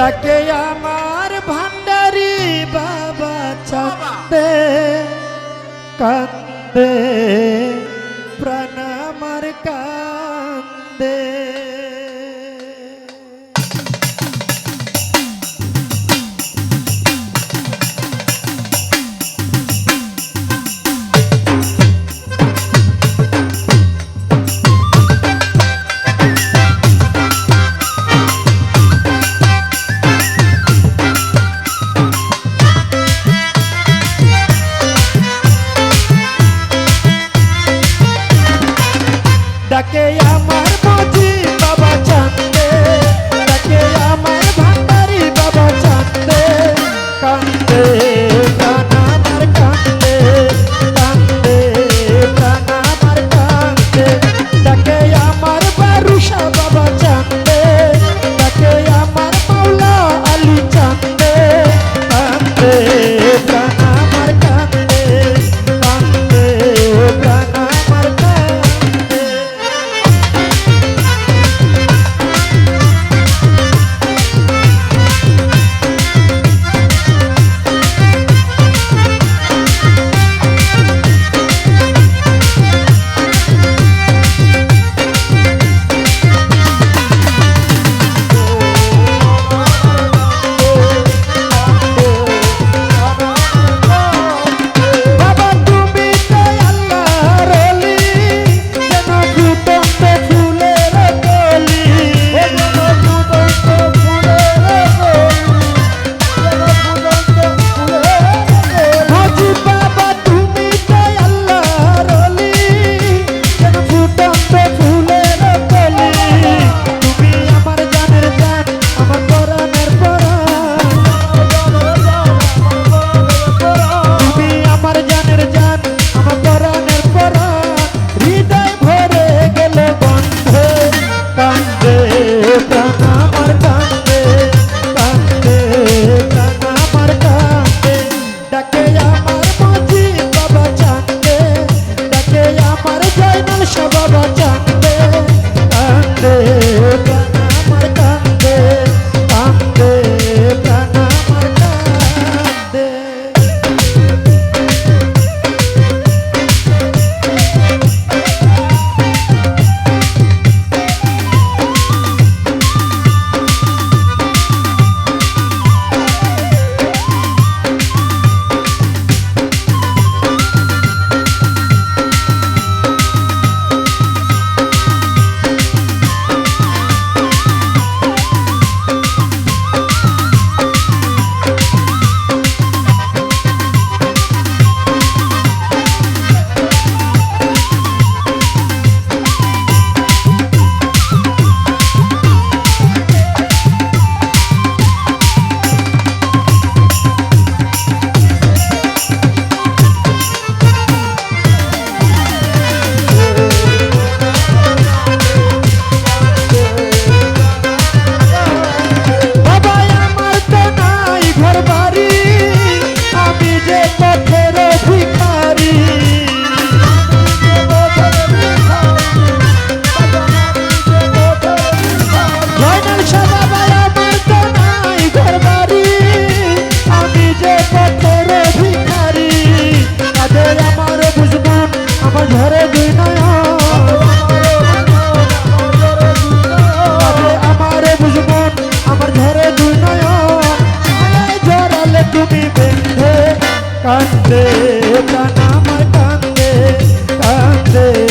ডাকে আমার ভান্ডারি বাবা চাঁদে কান্দে প্রাণ ডাকে আমার মজি বাবা চান্দে ডাকে আমার ভান্ডারি বাবা চান্দে কান্দে প্রাণ আমার কান্দে আমার কান্দে বাবা চান্দে ডাকে আমার মাওলা আলী চান্দে ধরে দুই আমার বুঝব আমার ধরে দুই নয় জড়ালে তুমি বেঁধে কান্দে কানা কান্দে কান্দে